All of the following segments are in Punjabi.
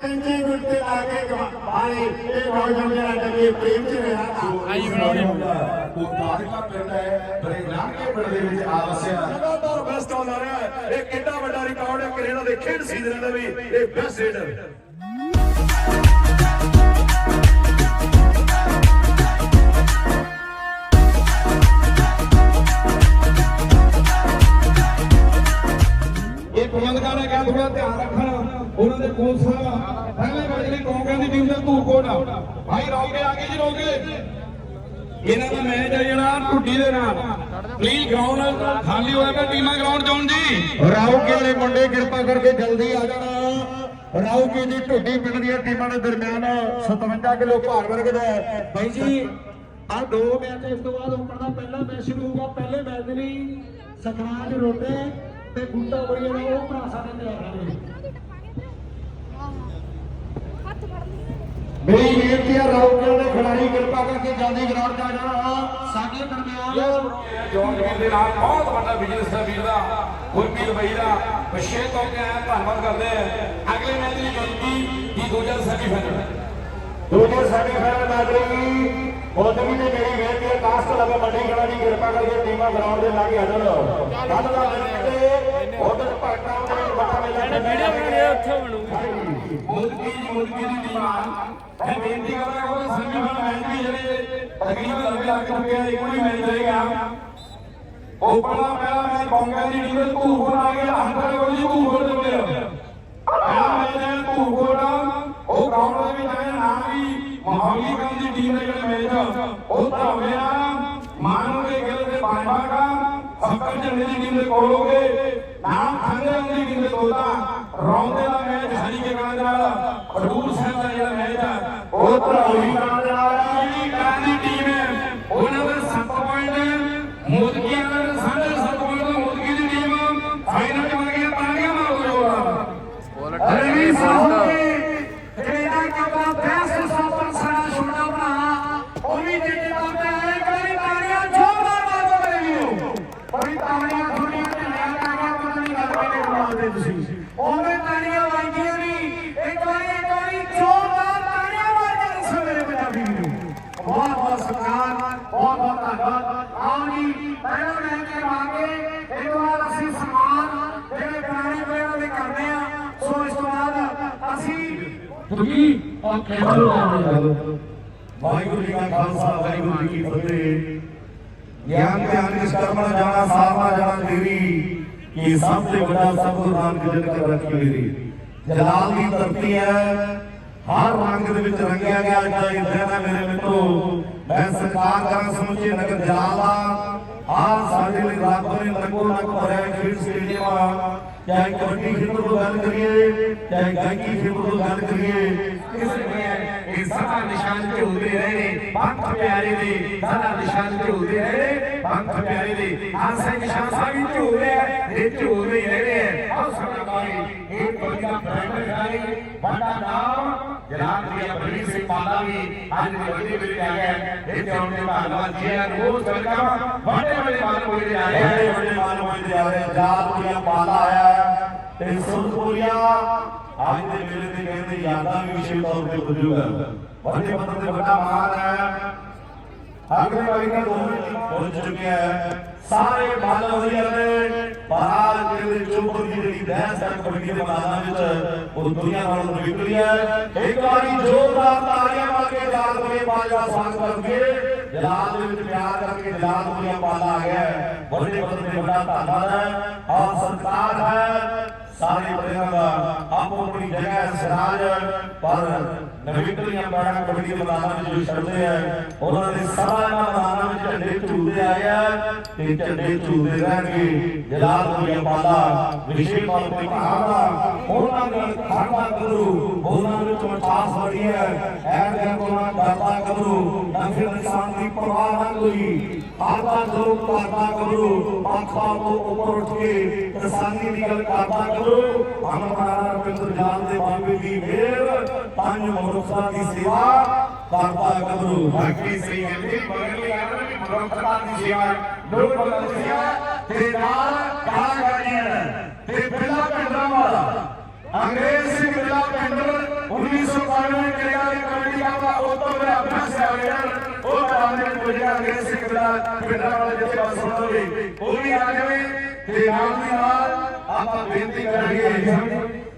ਕੰਚੇ ਗੁੱਟੇ ਲਾ ਕੇ ਗਵਾਏ ਇਹ ਨੌਜਵਾਨ ਜਿਹੜਾ ਡੱਬੇ ਪ੍ਰੇਮ ਚ ਰਿਹਾ ਆਈ ਬਣਾਉਣੀ ਉਹ ਤਾਰਿਕਾ ਪਿੰਡ ਹੈ ਬਰੇਗਲਾਂਗੇ ਪਿੰਡ ਦੇ ਵਿੱਚ ਆ ਵਸਿਆ ਲਗਾਤਾਰ ਬੈਸਟ ਆਉਂਦਾ ਰਿਹਾ ਹੈ। ਇਹ ਕਿੰਨਾ ਵੱਡਾ ਰਿਕਾਰਡ ਹੈ ਕੈਨੇਡਾ ਦੇ ਖੇਡ ਸੀਜ਼ਨ ਦੇ ਵੀ ਇਹ ਬੈਸਟ ਰੇਡਰ ਰੱਖਣ ਸਾਹਿਬ ਪਹਿਲੇ ਮੈਚ ਲਈ ਕੌਂਕਾਂ ਦੀ ਟੀਮ ਦਾ ਧੂਕੋਟ ਭਾਈ ਰੌਕੇ ਆ ਗਏ ਜੀ ਰੌਕੇ ਇਹਨਾਂ ਦਾ ਮੈਚ ਹੈ ਜਿਹੜਾ ਢੁੱਡੀ ਦੇ ਨਾਲ। ਪਲੀਜ਼ ਗਰਾਊਂਡ ਖਾਲੀ ਹੋਇਆ ਪਿਆ ਟੀਮਾਂ ਗਰਾਊਂਡ ਜਾਣ ਜੀ। ਰਾਉਕੇ ਵਾਲੇ ਮੁੰਡੇ ਕਿਰਪਾ ਕਰਕੇ ਜਲਦੀ ਆ ਜਾਣਾ। ਰਾਉਕੇ ਦੀ ਢੁੱਡੀ ਪਿੰਡ ਦੀਆਂ ਟੀਮਾਂ ਦੇ ਦਰਮਿਆਨ 57 ਕਿਲੋ ਭਾਰ ਵਰਗ ਦਾ ਬਾਈ ਜੀ, ਆ ਦੋ ਮੈਚ ਇਸ ਤੋਂ ਬਾਅਦ ਓਪਨ ਦਾ। ਪਹਿਲਾ ਮੈਚ ਸ਼ੁਰੂ ਹੋਊਗਾ, ਪਹਿਲੇ ਮੈਚ ਦੇ ਲਈ ਸਖਰਾਜ ਰੋਟੇ ਤੇ ਗੁੱਟਾ ਬੜੀਆ ਦਾ ਉਹ ਭਰਾ ਸਾਡੇ ਤੇ ਆ ਰਹੇ ਨੇ ਹੱਥ ਫੜ ਲਈ ਮੇਰੀ ਬੇਨਤੀ ਹੈ ਰਾਉਕੇ ਵਾਲੇ ਖਿਡਾਰੀ ਕਿਰਪਾ ਕਰਕੇ ਜਲਦੀ ਗਰਾਊਂਡ 'ਚ ਆ ਜਾਣਾ। ਸਾਡੇ ਦਰਮਿਆਨ। ਜੋਨ ਵੀਰ ਦੇ ਨਾਲ ਬਹੁਤ ਵੱਡਾ ਬਿਜ਼ਨਸ ਦਾ ਵੀਰ ਦਾ ਗੁਰਪ੍ਰੀਤ ਬਾਈ ਦਾ। ਵਿਸ਼ੇ ਤੋਂ ਕਿ ਧੰਨਵਾਦ ਕਰਦੇ ਆ। ਅਗਲੇ ਮੈਚ ਦੀ ਗਿਣਤੀ ਦੀ ਦੂਜਾ ਸੈਮੀਫਾਈਨਲ ਦੂਜੇ ਸਾਡੇ ਫੈਨ ਨਾਗਰਿਕ ਬੋਧਵੀ ਨੇ ਮੇਰੀ ਬੇਨਤੀ ਹੈ ਕਾਸਟ ਲਵੇ ਮੰਡੀ ਖੜਾ ਦੀ ਕਿਰਪਾ ਕਰਕੇ ਟੀਮਾਂ ਗਰਾਊਂਡ ਦੇ ਲਾਗੇ ਆ ਜਾਣ। ਕੱਲ ਦਾ ਮੈਚ ਤੇ ਉਧਰ ਭਗਤਾਂ ਦੇ ਬੜਾ ਮੇਲਾ ਵੀਡੀਓ ਬਣਾਉਣੀ ਉੱਥੇ ਬਣੂਗੀ। ਮੁਲਕੀ ਦੀ ਮੁਲਕੀ ਦੀ ਟੀਮਾਂ ਮੈਂ ਬੇਨਤੀ ਕਰਦਾ ਹਾਂ ਕਿ ਸੈਮੀਫਾਈਨਲ ਮੈਚ ਵੀ ਜਿਹੜੇ ਤਕਰੀਬਨ ਲੱਗ ਲੱਗ ਚੁੱਕੇ ਆ ਇੱਕੋ ਹੀ ਮੈਚ ਰਹੇਗਾ। ਉਹ ਪਹਿਲਾ ਪਹਿਲਾ ਮੈਚ ਬੌਂਗਾ ਦੀ ਟੀਮ ਦੇ ਧੂਫੋਂ ਆ ਗਿਆ ਹੰਡਰ ਕੋਲ ਜੀ ਧੂਫੋਂ ਦੇ ਪਲੇਅਰ ਪਹਿਲਾ ਮੈਚ ਹੈ ਧੂਫੋਂ ਦਾ ਉਹ ਗਰਾਊਂਡ ਦੇ ਵਿੱਚ ਆਇਆ ਨਾਮ ਵੀ ਮਾਹੌਲੀ ਕੰਮ ਦੀ ਟੀਮ ਦਾ ਜਿਹੜਾ ਮੈਚ ਉਹ ਧਾਵਿਆ ਮਾਨੋ ਦੇ ਗਿਲ ਦੇ ਬਾਂਬਾ ਦਾ ਫੱਕਰ ਝੰਡੇ ਦੀ ਟੀਮ ਦੇ ਕੋਲ ਹੋ ਗਏ। ਨਾਮ ਖੰਡੇ ਦੀ ਟੀਮ ਦੇ ਤੋਤਾ। ਰੌਂਦੇ ਦਾ ਮੈਚ ਹਰੀ ਕੇ ਗਾਂ ਦੇ ਨਾਲ ਖਡੂਰ ਸਾਹਿਬ ਦਾ ਜਿਹੜਾ ਮੈਚ ਹੈ ਉਹ ਧਰੌਲੀ ਗਾਂ ਦੇ ਨਾਲ ਜਿਹੜੀ ਗਾਂ ਦੀ ਟੀਮ ਹੈ, ਉਹਨਾਂ ਦੇ 7 ਪੁਆਇੰਟ ਮੋਦਕੀ ਵਾਲਿਆਂ ਦੇ ਸਾਢੇ 7 ਪੁਆਇੰਟ ਮੋਦਕੀ ਦੀ ਟੀਮ ਫਾਈਨਲ ਚ ਵਗ ਗਈ ਤਾਲੀਆਂ ਮਾਰੋ ਜੋਰਾਂ ਰਵੀ ਸਾਹਿਬ ਨੇ ਕੈਨੇਡਾ ਕੱਪ ਦਾ ਬੈਸਟ ਸੌਪਰ ਸਾਡਾ ਛੋਟਾ ਭਰਾ। ਉਹ ਵੀ ਜਿੱਤੇ ਦਾ ਹੈ ਕਰੀ ਤਾੜੀਆਂ ਜ਼ੋਰਦਾਰ ਮਾਰੋ ਮੇਰੇ ਵੀਰੋ। ਬੜੀ ਤਾੜੀਆਂ ਥੋੜੀਆਂ ਢਿੱਲੀਆਂ ਤਾੜੀਆਂ, ਪਤਾ ਨਹੀਂ ਗੱਲ ਕਿਹਨੇ ਬਣਾਉਂਦੇ ਤੁਸੀਂ ਉਹਨੇ ਤਾੜੀਆਂ ਵਾਜੀਆਂ ਨਹੀਂ ਇੱਕ ਵਾਰੀ ਇੱਕ ਵਾਰੀ ਜ਼ੋਰਦਾਰ ਤਾੜੀਆਂ ਮਾਰ ਕੇ ਦੱਸੋ ਮੇਰੇ ਪੰਜਾਬੀ ਵੀਰੋ ਬਹੁਤ ਬਹੁਤ ਸਤਿਕਾਰ ਬਹੁਤ ਬਹੁਤ ਧੰਨਵਾਦ ਆਓ ਜੀ ਪਹਿਲਾਂ ਲੈ ਕੇ ਆਵਾਂਗੇ ਇੱਕ ਵਾਰ ਅਸੀਂ ਸਨਮਾਨ ਜਿਹੜੇ ਪੁਰਾਣੇ ਪਲੇਅਰਾਂ ਦੇ ਕਰਦੇ ਆ ਸੋ ਇਸ ਤੋਂ ਬਾਅਦ ਅਸੀਂ ਤੁਸੀਂ ਔਰ ਵਾਹਿਗੁਰੂ ਜੀ ਕਾ ਖਾਲਸਾ, ਵਾਹਿਗੁਰੂ ਜੀ ਕੀ ਫਤਿਹ। ਗਿਆਨ ਧਿਆਨ ਇਸ ਕਰਮਾ ਜਾਣਾ ਸਾਰਨਾ ਜਾਣਾ ਤੇਰੀ ਕੀ ਸਭ ਤੋਂ ਵੱਡਾ ਸਭ ਤੋਂ ਨਾਨਕ ਜਨ ਕਰ ਰੱਖੀ ਮੇਰੀ? ਜਲਾਲ ਦੀ ਧਰਤੀ ਹੈ। ਹਰ ਰੰਗ ਦੇ ਵਿੱਚ ਰੰਗਿਆ ਗਿਆ ਅੱਜ ਇਹ ਦਿਨ ਹੈ ਮੇਰੇ ਮਿੱਤਰੋ। ਮੈਂ ਸਰਕਾਰ ਕਰਾਂ ਸਮੁੱਚੇ ਨਗਰ ਜਲਾਲ ਦਾ। ਆ ਸਾਡੇ ਲਈ ਰੱਬ ਨੇ ਲੰਗੋ ਲੰਗ ਭਰਿਆ ਖੇਡ ਸਟੇਡੀਅਮ ਚਾਹੇ ਕਬੱਡੀ ਖੇਤਰ ਤੋਂ ਗੱਲ ਕਰੀਏ, ਚਾਹੇ ਗਾਇਕੀ ਖੇਤਰ ਤੋਂ ਗੱਲ ਕਰੀਏ, ਇਸ ਨੇ ਇਹ ਸਦਾ ਨਿਸ਼ਾਨ ਝੂਲਦੇ ਰਹੇ ਪੰਥ ਪਿਆਰੇ ਦੇ ਸਦਾ ਨਿਸ਼ਾਨ ਝੂਲਦੇ ਰਹੇ ਪੰਥ ਪਿਆਰੇ ਦੇ ਆਸੇ ਨਿਸ਼ਾਨ ਸਾਵੀ ਝੂਲਦੇ ਆ ਇਹ ਝੂਲਦੇ ਰਹੇ ਆ ਕੋਈ ਇਹ ਬੜੀਆ ਵੱਡਾ ਨਾਮ ਜਨਾਬ ਜੀ ਬੜੀ ਸਿੰਘ ਪਾਲਾ ਵੀ ਅੱਜ ਵੱਡੇ ਵੀਰ ਆ ਗਏ ਇਹ ਚਾਉਣ ਦੇ ਧੰਨਵਾਦ ਜੀ। ਆ ਰੋਜ਼ ਵੈਲਕਮ ਵੱਡੇ ਵੱਡੇ ਮਾਲ ਕੋਈ ਦੇ ਆ। ਰਹੇ ਵੱਡੇ ਵੱਡੇ ਮਾਲ ਕੋਈ ਦੇ ਆ ਰਹੇ ਜਾਤ ਦੀਆਂ ਪਾਲਾ ਆਇਆ ਤੇ ਸੁਲਪੁਰੀਆ ਅੱਜ ਦੇ ਮੇਲੇ ਤੇ ਕਹਿੰਦੇ ਯਾਦਾਂ ਵੀ ਵਿਸ਼ੇਸ਼ ਤੌਰ ਤੇ ਬੁਝੂਗਾ ਵੱਡੇ ਪੱਧਰ ਤੇ ਵੱਡਾ ਮਾਨ ਹੈ। ਅਗਲੇ ਵਾਰੀ ਦਾ ਦੋਵੇਂ ਪਹੁੰਚ ਚੁੱਕਿਆ ਹੈ ਸਾਰੇ ਮੱਲ ਵਧੀਆ ਨੇ ਪਰ ਆਜ ਜਿਹੜੇ ਚੁੱਪ ਦੀ ਜਿਹੜੀ ਬਹਿਸ ਹੈ, ਕਬੱਡੀ ਦੇ ਮੈਦਾਨਾਂ ਵਿੱਚ, ਉਹ ਦੁਨੀਆ ਨਾਲੋਂ ਨਿਕਲੀ ਹੈ। ਇੱਕ ਵਾਰੀ ਜ਼ੋਰਦਾਰ ਤਾੜੀਆਂ ਮਾਰ ਕੇ ਜਲਾਲ ਬਲੇ ਪਾਲ ਦਾ ਸਵਾਗਤ ਕਰਨਗੇ ਜਲਾਲ ਦੇ ਵਿੱਚ ਪਿਆਰ ਕਰਕੇ ਜਲਾਲ ਬਲੇ ਪਾਲ ਆ ਗਿਆ ਹੈ। ਵੱਡੇ ਪੱਧਰ ਤੇ ਵੱਡਾ ਧੰਨਵਾਦ ਹੈ। ਔਰ ਸਰਕਾਰ ਹੈ ਸਾਰੇ ਬੜਿਆਂ ਦਾ ਆਪੋ ਆਪਣੀ ਜਗ੍ਹਾ ਹੈ ਪਰ ਨਵੀਕਲੀਆਂ ਬਾੜਾਂ ਕਬੱਡੀ ਦੇ ਮੈਦਾਨਾਂ ਵਿੱਚ ਜੋ ਛੱਡਦੇ ਆ, ਉਹਨਾਂ ਦੇ ਸਦਾ ਇਹਨਾਂ ਮੈਦਾਨਾਂ ਵਿੱਚ ਝੰਡੇ ਝੂਲਦੇ ਆਏ ਆ, ਤੇ ਝੰਡੇ ਝੂਲਦੇ ਰਹਿਣਗੇ। ਜਲਾਲ ਦੀਆਂ ਪਾਲਾ ਵਿਸ਼ੇ ਤੌਰ ਤੇ ਭਾਵਨਾ ਉਹਨਾਂ ਨਾਲ ਖਾਣਾ ਕਰੂ ਉਹਨਾਂ ਵਿੱਚ ਮਠਾਸ ਬੜੀ ਹੈ। ਐਨ ਦੇ ਕੋਲਾਂ ਕਰਦਾ ਕਰੂ ਨਫਰ ਨਿਸ਼ਾਨ ਦੀ ਪਰਵਾਹ ਨਾ ਕੋਈ। ਆਤਾ ਕਰੋ ਕਰਦਾ ਕਰੂ ਪਾਖਾ ਤੋਂ ਉੱਪਰ ਉੱਠ ਕੇ ਕਿਸਾਨੀ ਦੀ ਗੱਲ ਕਰਦਾ ਕਰੂ। ਅਮਰਨਾਥ ਰਵਿੰਦਰ ਜਾਨ ਦੇ ਬਾਬੇ ਦੀ ਮਿਹਰ, ਪੰਜ ਮਨੁੱਖਾਂ ਦੀ ਸੇਵਾ ਕਰਦਾ ਕਰੂ। ਬਾਕੀ ਸਹੀ ਕਹਿੰਦੇ ਬਗਲ ਯਾਰ ਵੀ ਮਨੁੱਖਤਾ ਦੀ ਸੇਵਾ। ਲੋਕ ਬਗਲ ਸੇਵਾ ਤੇ ਨਾਲ ਕਾਲਾ ਗਾੜੀਆਂ ਤੇ ਬਿੱਲਾ ਪਿੰਡਾਂ ਵਾਲਾ। ਅੰਗਰੇਜ਼ ਸਿੰਘ ਮਿਲਾ ਪਿੰਡ 1992 ਕਿਰਿਆ ਦੀ ਕਮੇਟੀ ਦਾ ਉਹ ਤੋਂ ਮੇਰਾ ਅਭਿਆਸ ਹੈ ਵੇਰ ਉਹ ਮੈਦਾਨ ਦੇ ਵਿੱਚ ਪੁੱਜਿਆ ਅੰਗਰੇਜ਼ ਸਿੰਘ ਮਿਲਾ ਪਿੰਡਾਂ ਵਾਲੇ ਜਿੱਥੇ ਬਸ ਸੁਣੋਗੇ ਉਹ ਵੀ ਆ ਜਾਵੇ ਤੇ ਨਾਲ ਦੀ ਨਾਲ ਆਪਾਂ ਬੇਨਤੀ ਕਰਾਂਗੇ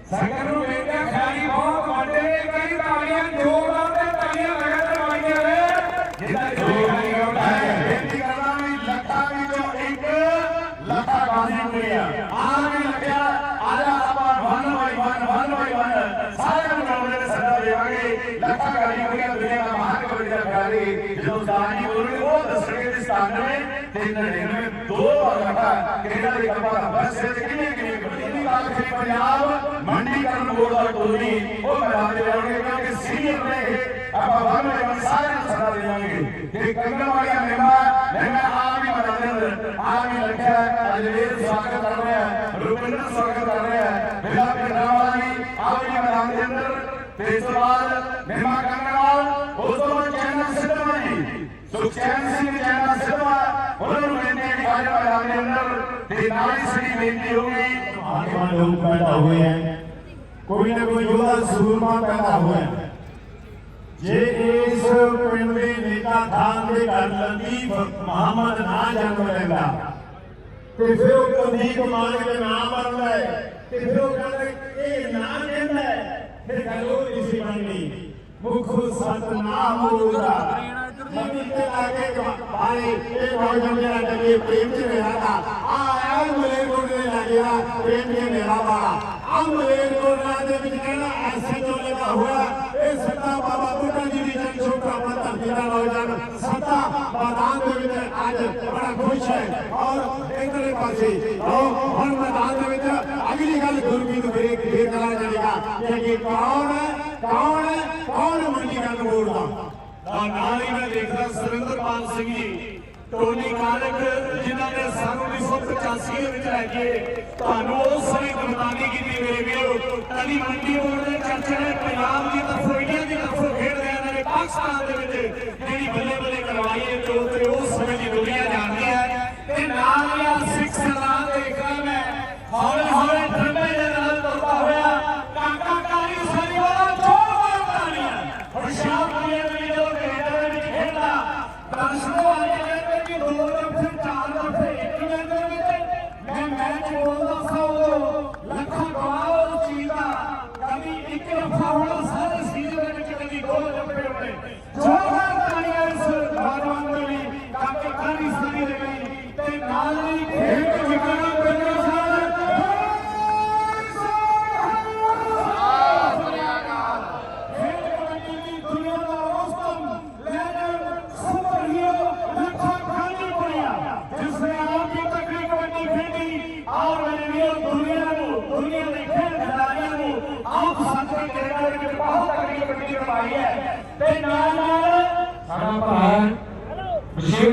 ਸੰਗਤ ਨੂੰ ਬੇਨਤੀ ਹੈ, ਖਿਆਲੀ ਬਹੁਤ ਵੱਡੇ ਕਈ ਤਾਲੀਆਂ ਜ਼ੋਰਦਾਰ ਤੇ ਤਾਲੀਆਂ ਲਗਾਤਾਰ ਵਾਈਆਂ ਨੇ ਜਿੱਦਾਂ ਜੋਰ ਨਹੀਂ ਆਉਂਦਾ ਹੈ ਬੇਨਤੀ ਕਰਦਾ ਵੀ ਲੱਖਾਂ ਵਿੱਚੋਂ ਇੱਕ ਲੱਖਾ ਗਾਜ਼ੀ ਪੁਰੀਆ ਆ ਵੀ ਲੱਗਿਆ ਆ ਜਾ ਆਪਾਂ one by one one by one ਸਾਰਿਆਂ ਨੂੰ ਗਾਉਂਦੇ ਨੇ ਸੱਦਾ ਦੇਵਾਂਗੇ ਲੱਖਾ ਗਾਜ਼ੀ ਪੁਰੀਆ ਦੁਨੀਆ ਦਾ ਮਹਾਨ ਕਬੱਡੀ ਦਾ ਖਿਡਾਰੀ ਜਦੋਂ ਦਾਨੀ ਬੋਲਣਗੇ ਉਹ ਦੱਸਣਗੇ ਕਿ 97 ਤੇ 99 ਦੋ ਵਾਰ ਲੱਖਾ ਕਿਹੜਾ ਦੇ ਕੱਪਾ ਬਸ ਤੇ ਕਿੰਨੇ ਕਿੰਨੇ ਕਬੱਡੀ ਦੀ ਗੱਲ ਕਰੀ ਪੰਜਾਬ ਮੰਡੀਕਰਨ ਬੋਰਡ ਦਾ ਟੋਲੀ ਉਹ ਮੈਦਾਨ ਦੇ ਲਾਉਣਗੇ ਕਿਉਂਕਿ ਸੀਨੀਅਰ ਨੇ ਇਹ, ਆਪਾਂ ਵਨ ਬਾਈ ਵਨ ਸਾਰਿਆਂ ਨੂੰ ਸੱਦਾ ਦੇਵਾਂਗੇ। ਤੇ ਕੰਗਣ ਵਾਲੀਆਂ ਮਹਿਮਾ ਮਹਿਮਾ ਆ ਵੀ ਮੈਦਾਨ ਦੇ ਅੰਦਰ ਆ ਵੀ ਲੱਖਾ ਅਜਵੇਰ ਸਵਾਗਤ ਕਰ ਰਿਹਾ ਹੈ, ਰੁਪਿੰਦਰ ਸਵਾਗਤ ਕਰ ਰਿਹਾ ਹੈ। ਮੇਰਾ ਪਿੰਡਾਂ ਵਾਲਾ ਵੀ ਆ ਵੀ ਮੈਦਾਨ ਦੇ ਅੰਦਰ। ਤੇ ਇਸ ਤੋਂ ਬਾਅਦ ਮਹਿਮਾ ਕੰਗਣਵਾਲ, ਉਸ ਤੋਂ ਬਾਅਦ ਚੈਨਲ ਸਿੱਧਵਾ ਜੀ ਸੁਖਚੈਨ ਸਿੰਘ ਚੈਨਲ ਸਿੱਧਵਾ ਉਹਨਾਂ ਨੂੰ ਬੇਨਤੀ ਹੈ ਕਿ ਆਜ ਮੈਦਾਨ ਦੇ ਅੰਦਰ ਤੇ ਨਾਲ ਹੀ ਸਾਡੀ ਬੇਨਤੀ ਹੋਊਗੀ। ਆਨਵਾਨ ਲੋਕ ਪੈਦਾ ਹੋਏ ਹੈ ਕੋਈ ਨਾ ਕੋਈ ਯੋਧਾ ਸੂਰਮਾ ਪੈਦਾ ਹੋਇਆ। ਹੈ। ਜੇ ਇਸ ਪਿੰਡ ਦੇ ਨੇਤਾ ਖਾਨ ਦੇ ਘਰ ਲਤੀਫ ਮੁਹੰਮਦ ਨਾ ਜਨਮ ਲੈਂਦਾ, ਤੇ ਫਿਰ ਉਹ ਕਦੀਕ ਮਾਲਕ ਦੇ ਨਾਮ ਬਣਦਾ ਹੈ, ਤੇ ਫਿਰ ਉਹ ਕਹਿੰਦਾ ਇਹ ਨਾ ਕਹਿੰਦਾ ਹੈ, ਫਿਰ ਗੱਲ ਉਹ ਨਹੀਂ ਸੀ ਬਣਨੀ ਮੁਖ ਸਤਨਾਮ ਹੋਊਗਾ ਮੰਨੀ ਤੇ ਲਾਗੇ ਬਾਰੇ ਇਹ ਨੌਜਵਾਨ ਜਿਹੜਾ ਡੱਬੇ ਪ੍ਰੇਮ ਚ ਰਿਹਾ ਤਾਂ ਆ ਆਇਆ ਮਲੇ ਕੋਲ ਦੇ ਲੱਗਿਆ ਪ੍ਰੇਮ ਦੇ ਮੇਰਾ ਦੇ ਵਿੱਚ ਕਹਿੰਦਾ ਐਸੇ ਜੋ ਹੋਇਆ ਇਹ ਸੱਤਾ ਬਾਬਾ ਬੁੱਢਾ ਜੀ ਦੀ ਜਨ ਛੋਟਾ ਮਤ ਧਰਤੀ ਨੌਜਵਾਨ ਸੱਤਾ ਮੈਦਾਨ ਦੇ ਵਿੱਚ ਅੱਜ ਬੜਾ ਖੁਸ਼ ਹੈ ਔਰ ਇਧਰਲੇ ਪਾਸੇ ਉਹ ਹੁਣ ਮੈਦਾਨ ਦੇ ਵਿੱਚ ਅਗਲੀ ਗੱਲ ਗੁਰਮੀਤ ਵੀਰੇ ਫੇਰ ਕਰਾ ਜਾਏਗਾ ਕਿ ਕੌਣ ਹੈ ਕੌਣ ਹੈ ਕੌਣ ਮੰਡੀ ਗੱਲ ਬੋਲਦਾ ਤਾਂ ਨਾਲ ਹੀ ਮੈਂ ਦੇਖਦਾ ਸੁਰਿੰਦਰਪਾਲ ਸਿੰਘ ਜੀ, ਟੋਨੀ ਕਾਲਕ, ਜਿਨ੍ਹਾਂ ਨੇ ਸਾਨੂੰ 1985 ਦੇ ਵਿੱਚ ਲੈ ਕੇ ਤੁਹਾਨੂੰ ਉਸ ਸਮੇਂ ਕੁਰਬਾਨੀ ਕੀਤੀ ਮੇਰੇ ਵੀਰੋ। ਤਲੀ ਮੰਡੀ ਬੋਰਡ ਦੇ ਚਰਚੇ ਨੇ, ਪੰਜਾਬ ਦੀ ਤਰਫੋਂ, ਇੰਡੀਆ ਦੀ ਤਰਫੋਂ ਖੇਡਦੇ ਇਹਨਾਂ ਨੇ ਪਾਕਿਸਤਾਨ ਦੇ ਵਿੱਚ ਜਿਹੜੀ ਬੱਲੇ ਕਿ ਦੋ ਲੱਖ ਚਾਰ ਲੱਖ ਇੱਕ ਮੈਚ ਦੇ ਵਿੱਚ ਮੈਂ ਮੈਚ ਬੋਲਦਾ ਸਾਂ ਲੱਖਾਂ ਗਵਾਹ ਚੀਜ਼ ਦਾ, ਕਦੀ ਇੱਕ ਦਫਾ ਹੋਣਾ ਸਾਰੇ ਸੀਜ਼ਨ ਦੇ ਵਿੱਚ ਕਦੀ ਦੋ ਦਫੇ ਹੋਣੇ ਜੋਰਦਾਰ ਤਾਲੀਆਂ ਇਸ ਨੌਜਵਾਨ ਦੇ ਲਈ ਕਾਕੇ ਕਾਲੀ ਸਾਰੀ ਦੇ ਲਈ ਤੇ ਨਾਲ ਹੀ ਖੇਡ ਜਿਗਣਾ ਪਿੰਡਰ ਖੇਡ ਕਬੱਡੀ ਦੀ ਦੁਨੀਆ ਦਾ ਰੋਸਤਮ legend super hero Lakha Khanipuria ਜਿਸ ਨੇ ਆਪ ਹੀ ਤਕੜੀ ਕਬੱਡੀ ਖੇਡੀ ਔਰ ਮੇਰੇ ਵੀਰੋ ਦੁਨੀਆ ਨੂੰ ਦੁਨੀਆ ਦੇ ਖੇਡ ਖਿਡਾਰੀਆਂ ਨੂੰ ਆਪ ਸਾਥੀ ਕੈਨੇਡਾ ਦੇ ਵਿੱਚ ਬਹੁਤ ਤਕੜੀ ਕਬੱਡੀ ਕਰਵਾਈ ਹੈ ਤੇ ਨਾਲ ਨਾਲ ਸਾਡਾ ਭਰਾ ਵਿਸ਼ੇਸ਼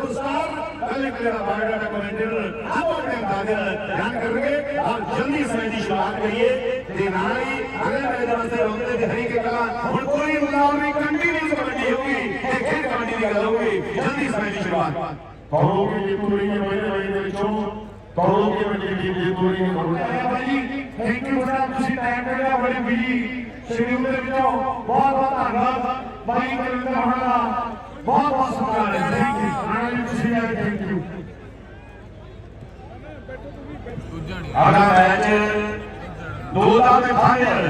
ਕਬੱਡੀ ਦਾ ਨਾਮ ਭਰ ਦਿੱਤਾ ਹੈ ਅੱਜ ਖੇਡਣਗੇ ਬਹੁਤ ਸਾਰੇ ਸਟਾਰ ਦੇ ਸੁਪਰਸਟਾਰ ਕੱਲੇ ਕੱਲੇ ਦਾ ਬਾਇਓਡਾਟਾ ਕਮੈਂਟਰ ਆਪ ਆਪਣੇ ਅੰਦਾਜ਼ੇ ਨਾਲ ਬਿਆਨ ਕਰਨਗੇ ਔਰ ਜਲਦੀ ਸਮੇਂ ਦੀ ਸ਼ੁਰੂਆਤ ਕਰੀਏ ਤੇ ਨਾਲ ਹੀ ਅਗਲੇ ਮੈਚ ਦੇ ਵਾਸਤੇ ਰੌਂਦੇ ਦੀ ਹਰੀ ਕੇ ਕਲਾ ਹੁਣ ਕੋਈ ਮੁਕਾਬਲਾ ਨਹੀਂ ਕੰਟੀਨਿਊ ਕਬੱਡੀ ਹੋਊਗੀ ਇਹ ਖੇਡ ਕਬੱਡੀ ਦੀ ਗੱਲ ਹੋਊਗੀ ਜਲਦੀ ਸਮੇਂ ਦੀ ਸ਼ੁਰੂਆਤ ਕਹੋਗੇ ਜੇ ਪੂਰੀ ਨੇ ਮੇਰੇ ਵਾਲੇ ਦੇ ਵਿੱਚੋਂ ਕਹੋਗੇ ਵੱਡੀ ਟੀਮ ਜੇ ਪੂਰੀ ਨੇ ਆਇਆ ਭਾਈ ਥੈਂਕ ਯੂ ਬੜਾ ਤੁਸੀਂ ਟਾਈਮ ਕੱਢਿਆ ਬੜੇ ਬਿਜ਼ੀ ਸ਼ਡਿਊਲ ਦੇ ਵਿੱਚੋਂ ਬਹੁਤ ਬਹੁਤ ਧੰਨਵਾਦ ਭਾਈ ਬਲਵਿੰਦਰ ਹੋਣਾ ਦਾ ਬਹੁਤ ਬਹੁਤ ਸਤਿਕਾਰ ਹੈ। ਥੈਂਕ ਯੂ ਜੀ ਤੁਸੀਂ ਆਏ ਥੈਂਕ ਯੂ ਅਗਲਾ ਮੈਚ ਦੋ ਦਾ ਦੇ ਫਾਈਨਲ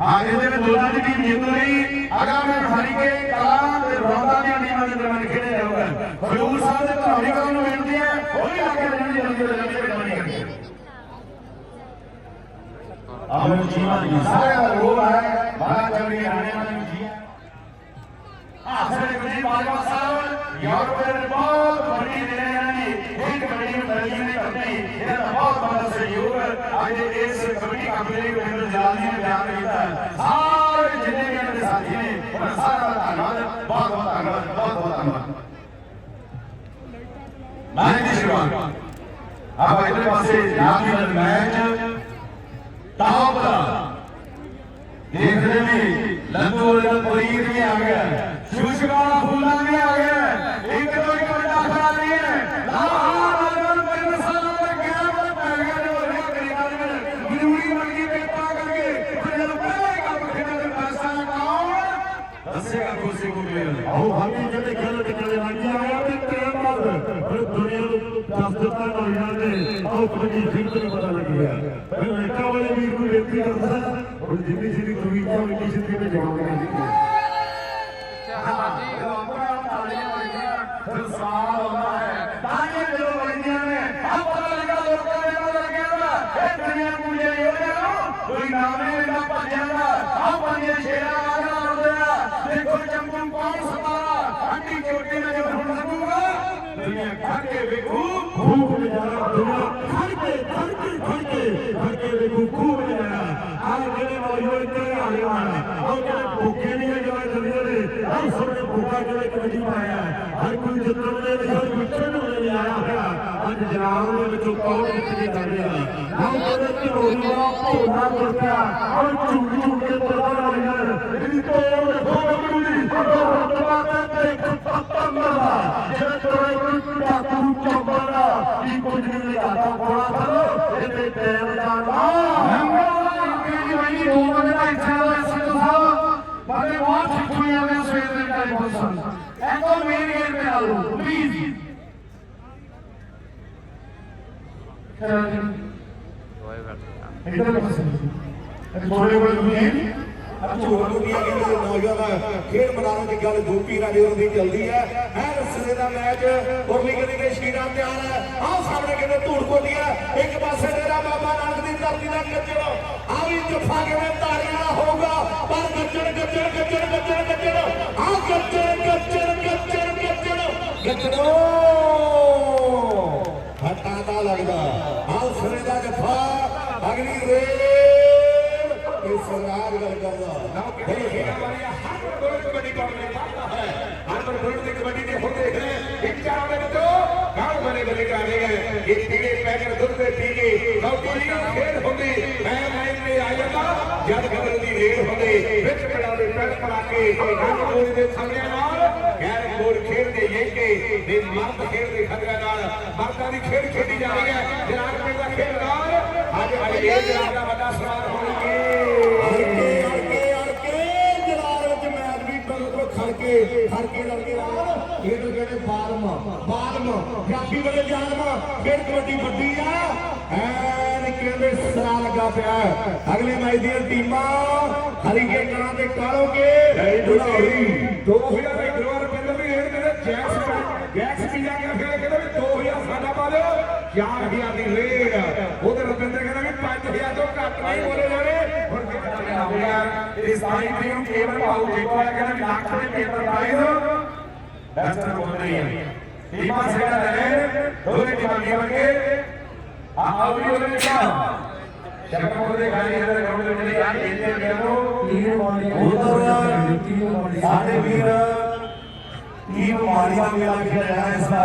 ਹਾਂ ਇਹਦੇ ਵਿੱਚ ਦੋਨਾਂ ਦੀ ਟੀਮ ਜਿੱਤ ਰਹੀ ਅਗਲਾ ਮੈਚ ਹਰੀ ਕੇ ਕਲਾ ਤੇ ਰੌਂਦਾ ਦੀਆਂ ਟੀਮਾਂ ਦੇ ਦਰਮਿਆਨ ਖੇਡਿਆ ਜਾਊਗਾ। ਖਡੂਰ ਸਾਹਿਬ ਦੇ ਧਾਰੀ ਕਲਾਂ ਨੂੰ ਬੇਨਤੀ ਹੈ ਉਹ ਵੀ ਲੱਗੇ ਰਹਿਣ ਦੀ ਜਲਦੀ ਤੋਂ ਜਲਦੀ ਕਰੀਏ ਅਮਨ ਜੀਵਨ ਦਾ ਰੋਲ ਹੈ ਬਾਹਰ ਚੱਲ ਰਹੀ ਆਣੇ ਵਾਲੀ ਜੀ ਆਸਰੇ ਗੁਜੀ ਬਾਜਵਾ ਸਾਹਿਬ ਯੂਰਪ ਦੇ ਬਹੁਤ ਵੱਡੀ ਦੇ ਰਹੇ ਨੇ ਇਹ ਕਬੱਡੀ ਨੂੰ ਦਰਜੀ ਨੇ ਕਰਦੀ ਇਹਦਾ ਬਹੁਤ ਬੜਾ ਸਹਿਯੋਗ ਅੱਜ ਇਸ ਕਬੱਡੀ ਆਪਣੇ ਪਿੰਡ ਜਾਲੀ ਨੇ ਬਿਆਨ ਕੀਤਾ ਹੈ। ਸਾਰੇ ਜਿੰਨੇ ਵੀ ਇਹਨਾਂ ਦੇ ਸਾਥੀ ਨੇ ਉਹਨਾਂ ਸਾਰਾ ਦਾ ਧੰਨਵਾਦ ਬਹੁਤ ਬਹੁਤ ਧੰਨਵਾਦ ਬਹੁਤ ਬਹੁਤ ਧੰਨਵਾਦ ਮੈਚ ਦੀ ਸ਼ੁਰੂਆਤ ਆਪਾਂ ਇਧਰ ਪਾਸੇ ਜਾਲੀ ਦਾ ਮੈਚ ਟਾਪ ਵੀ ਆ ਗਿਆ ਇੱਕ ਤੋਂ ਇੱਕ ਵੱਡਾ ਖਿਡਾਰੀ ਨਹੀਂ ਹੈ। ਲਾਹਾ ਰਾਜਨ ਤਿੰਨ ਸਾਲਾਂ ਦਾ ਗੈਪ ਪੈ ਗਿਆ ਜੋ ਰਿਹਾ ਕੈਨੇਡਾ ਦੇ ਵਿੱਚ ਜ਼ਰੂਰੀ ਮੰਗੀ ਪੇਪਾ ਕਰਕੇ ਪਰ ਜਦੋਂ ਪਹਿਲਾ ਹੀ ਕੰਮ ਖੇਡਣ ਦੇ ਪੈਸਾ ਕੌਣ ਦੱਸੇਗਾ ਖੁਸ਼ੀ ਕੋ ਮੇਲ ਆਓ ਭਾਵੇਂ ਜਿਹੜੇ ਖੇਲ ਕੇ ਚਲੇ ਲੱਗੀ ਆਇਆ ਤੇ ਟਾਈਮ ਬਾਅਦ ਫਿਰ ਦੁਨੀਆ ਨੂੰ ਦੱਸ ਦਿੱਤਾ ਨੌਜਵਾਨ ਨੇ ਆਓ ਕਬੱਡੀ ਫਿਰ ਤੋਂ ਪਤਾ ਲੱਗ ਫਿਰ ਲੜਕਾ ਵਾਲੇ ਵੀਰ ਨੂੰ ਬੇਨਤੀ ਕਰਦਾ ਹੁਣ ਜਿੰਨੀ ਜਿੰਨੀ ਤੁਰੀ ਜਾਓ ਇੰਨੀ ਜਿੰਨੀ ਤੇ ਜਾਓਗੇ ਫਿਰ ਸਵਾਲ ਆਉਂਦਾ ਹੈ ਤਾਂ ਕਿ ਜਦੋਂ ਬਣਦੀਆਂ ਨੇ ਆਹ ਪਤਾ ਲੱਗਾ ਲੋਕਾਂ ਦੇ ਪਤਾ ਲੱਗਿਆ ਵਾ ਇਹ ਦੁਨੀਆ ਪੂਜੇ ਯੋਧਿਆਂ ਨੂੰ? ਕੋਈ ਨਾਮ ਨਹੀਂ ਲੈਂਦਾ ਭੱਜਿਆ ਦਾ ਆਹ ਪੰਜੇ ਸ਼ੇਰਾਂ ਵਾਂਗਾਂ ਆਉਂਦੇ ਦੇਖੋ ਚੰਪੂ ਕੌਣ ਸਤਾਰਾ ਅੰਡੀ ਚੋਟੀ ਨਾਲ ਜਦੋਂ ਹੁਣ ਲੱਗੂਗਾ। ਦੁਨੀਆ ਖੜ ਕੇ ਵੇਖੂ। ਖੂਬ ਨਜ਼ਾਰਾ ਦੁਨੀਆ ਖੜ ਕੇ ਖੜ ਕੇ ਖੜ ਕੇ ਖੜ ਕੇ ਵੇਖੋ। ਖੂਬ ਨਜ਼ਾਰਾ। ਆਹ ਜਿਹੜੇ ਨੌਜਵਾਨ ਇੱਥੇ ਆਲੇ ਵਾਲਾ। ਉਹ ਜਿਹੜੇ ਭੁੱਖੇ ਨਹੀਂ ਹੈ ਜਿਹੜੇ ਦੁਨੀਆ ਦੇ ਹਰ ਸਮੇਂ ਭੁੱਖਾ ਜਿਹੜੇ ਕਬੱਡੀ ਪਾਇਆ ਹਰ ਕੋਈ ਜਿੱਤਣ ਦੇ ਵਿੱਚ ਹਰ ਕੋਈ ਖੇਡਣ ਦੇ ਲਈ ਆਇਆ ਹੋਇਆ। ਅੱਜ ਜਨਾਬ ਦੇ ਵਿੱਚੋਂ ਕੌਣ ਜਿੱਤ ਕੇ ਜਾਂਦੇ ਆ ਨਾ ਉਹਦੇ ਝੋਲੀ ਦਾ ਭੋਨਾ ਕਰਦਾ ਔਰ ਝੂਠ ਝੂਠ ਕੇ ਤੁਰਦਾ ਰਹਿੰਦਾ ਇਹਦੀ ਤੋੜ ਦੇਖੋ ਗੱਭਰੂ ਦੀ ਉਹ ਦਬਾਤਾ ਤੇ ਖੱਤਮ ਮਰਦਾ ਜਿਹੜਾ ਤੋੜੇ ਕੋਈ ਡਾਕੂ ਚੰਬੜਾ ਕੀ ਕੁਝ ਨਹੀਂ ਲਿਆਦਾ ਕੋਲਾ ਥਲੋ ਇਹਦੇ ਟਾਈਮ ਦਾ ਨਾਮ ਦੋ ਬੰਦੇ ਦਾ ਇੱਥੇ ਦਾ ਐਸਐਚਓ ਸਾਹਿਬ ਬੰਦੇ ਬਹੁਤ ਠੀਕ ਹੋਏ ਆ ਮੈਂ ਸਵੇਰ ਦੇ ਟੈਲੀਫੋਨ ਸੁਣ ਐਕੋ ਮੇਨ ਗੇਟ ਤੇ ਆ ਲਓ ਪਲੀਜ਼ ਇਧਰ ਪਾਸੇ ਥੋੜੇ ਬੜੇ ਵੀ ਅੱਜ ਹੋਰ ਦੁਨੀਆ ਦੇ ਨੌਜਵਾਨ ਖੇਡ ਮੈਦਾਨ ਦੀ ਗੱਲ ਗੋਪੀ ਰਾਜੇ ਦੀ ਚੱਲਦੀ ਹੈ। ਹੈ ਰਸਲੇ ਦਾ ਮੈਚ ਉਰਲੀ ਗਲੀ ਦੇ ਸ਼ੀਰਾਂ ਤਿਆਰ ਹੈ। ਆਹ ਸਾਹਮਣੇ ਕਿਤੇ ਧੂੜ ਕੋਟੀ ਇੱਕ ਪਾਸੇ ਡੇਰਾ ਬਾਬਾ ਨਾਨਕ ਦੀ ਧਰਤੀ ਦਾ ਗੱਜਣ ਆ ਵੀ ਜੱਫਾ ਕਿਵੇਂ ਤਾਰੀਆਂ ਦਾ ਹੋਊਗਾ? ਪਰ ਗੱਜਣ ਗੱਜਣ ਗੱਜਣ ਗੱਜਣ ਗੱਜਣ ਆ ਗੱਜਣ ਗੱਜਣ ਗੱਜਣ ਗੱਜਣ ਗੱਜਣੋ ਹਟਾ ਲੱਗਦਾ। ਆਹ ਸਰੇ ਦਾ ਜੱਫਾ। ਅਗਲੀ ਰੇਲ ਇਹ ਸਰਦਾਰ ਗੱਲ ਕਰਦਾ ਹਰ ਕਬੱਡੀ ਟੂਰਨਾਮੈਂਟ ਕਰਦਾ ਹੈ ਹਰ ਵਰਡ ਦੀ ਕਬੱਡੀ ਦੇ ਹੁਣ ਦੇਖ ਰਹੇ ਹਾਂ ਇੱਕ ਚਾਰ ਦੇ ਵਿੱਚੋਂ ਗਾਲ ਬਣੇ ਬਣੇ ਕਰ ਰਹੇ ਹੈ ਇਹ ਪੀੜੇ ਪੈਕਟ ਦੁੱਧ ਦੇ ਟੀਕੇ ਕੌਡੀ ਦੀ ਖੇਡ ਹੁੰਦੀ ਮੈਂ ਲਾਈਨ ਤੇ ਆ ਜਾਂਦਾ ਜਦ ਖਬਰ ਦੀ ਰੇਡ ਹੁੰਦੀ ਵਿੱਚ ਪਿੰਡਾਂ ਦੇ ਪੈਰ ਪੜਾ ਕੇ ਰੰਗ ਗੋਲੀ ਦੇ ਸਾਹਮਣੇ ਨਾਲ ਗੈਰ ਗੋਲ ਖੇਡ ਦੇ ਯੇਕੇ ਦੇ ਮਰਦ ਖੇਡ ਦੇ ਖਤਰਾ ਨਾਲ ਮਰਦਾਂ ਦੀ ਖੇਡ ਖੇਡੀ ਜਾ ਰਹੀ ਹੈ ਜਨਾਬ ਪਿੰਡ ਇਹ ਜਨਾਬ ਦਾ ਵੱਡਾ ਸਵਾਲ ਹੋਣਗੇ ਅੜਕੇ ਅੜਕੇ ਅੜਕੇ ਜਲਾਲ ਵਿੱਚ ਮੈਚ ਵੀ ਬਿਲਕੁਲ ਖੜ ਕੇ ਖੜ ਕੇ ਲੜਕੇ ਇਹ ਤਾਂ ਕਹਿੰਦੇ ਬਾਲਮ ਬਾਲਮ ਜਾਫੀ ਵਾਲੇ ਜਾਲਮ। ਫਿਰ ਕਬੱਡੀ ਵੱਡੀ ਆ। ਐਨ ਕਹਿੰਦੇ ਸਰਾ ਲੱਗਾ ਪਿਆ। ਅਗਲੇ ਮੈਚ ਦੀਆਂ ਟੀਮਾਂ ਹਰੀਕੇ ਕਰਾਂ ਤੇ ਕਾਲੋਗੇ ਦੁਲਾਰੀ 2000 ਦੇ ਗਰਵਾਰ ਪਿੰਡ ਵੀ ਰੇਡ ਕਹਿੰਦੇ ਜੈਕਸ ਜੈਕਸ ਪੀਲਾ ਗਿਆ ਫਿਰ ਕਹਿੰਦੇ ਵੀ 2000 ਸਾਡਾ ਪਾ ਲਿਓ। 4000 ਦੀ ਰੇਡ 5000 ਤੋਂ ਘੱਟ ਨਹੀਂ ਬੋਲੇ ਜਾਣੇ ਹੁਣ ਕਿਹੜਾ ਲਿਆ ਹੋਇਆ ਇਸ ਸਾਈ ਦੀ ਨੂੰ ਕੇਵਲ ਭਾਉ ਦੇਖੋ ਆ ਕਹਿੰਦਾ ਲੱਖ ਦੇ ਪੇਪਰ ਪ੍ਰਾਈਜ਼ ਬੈਸਟ ਬੋਲ ਰਹੀ ਹੈ। ਟੀਮਾਂ ਸੇੜਾ ਲੈ ਦੋਨੇ ਟੀਮਾਂ ਬਣ ਗਏ ਆਹ ਵੀ ਉਹਨੇ ਕਿਹਾ ਸ਼ਕਰ ਦੇ ਗਾੜੀ ਦੇ ਗਰਾਊਂਡ ਦੇ ਵਿੱਚ ਯਾਰ ਇਹਦੇ ਮੈਨੂੰ ਉਧਰ ਸਾਡੇ ਵੀਰ ਟੀਮ ਮਾਰੀ ਦਾ ਮੇਲਾ ਖੇਡਿਆ ਇਸ ਦਾ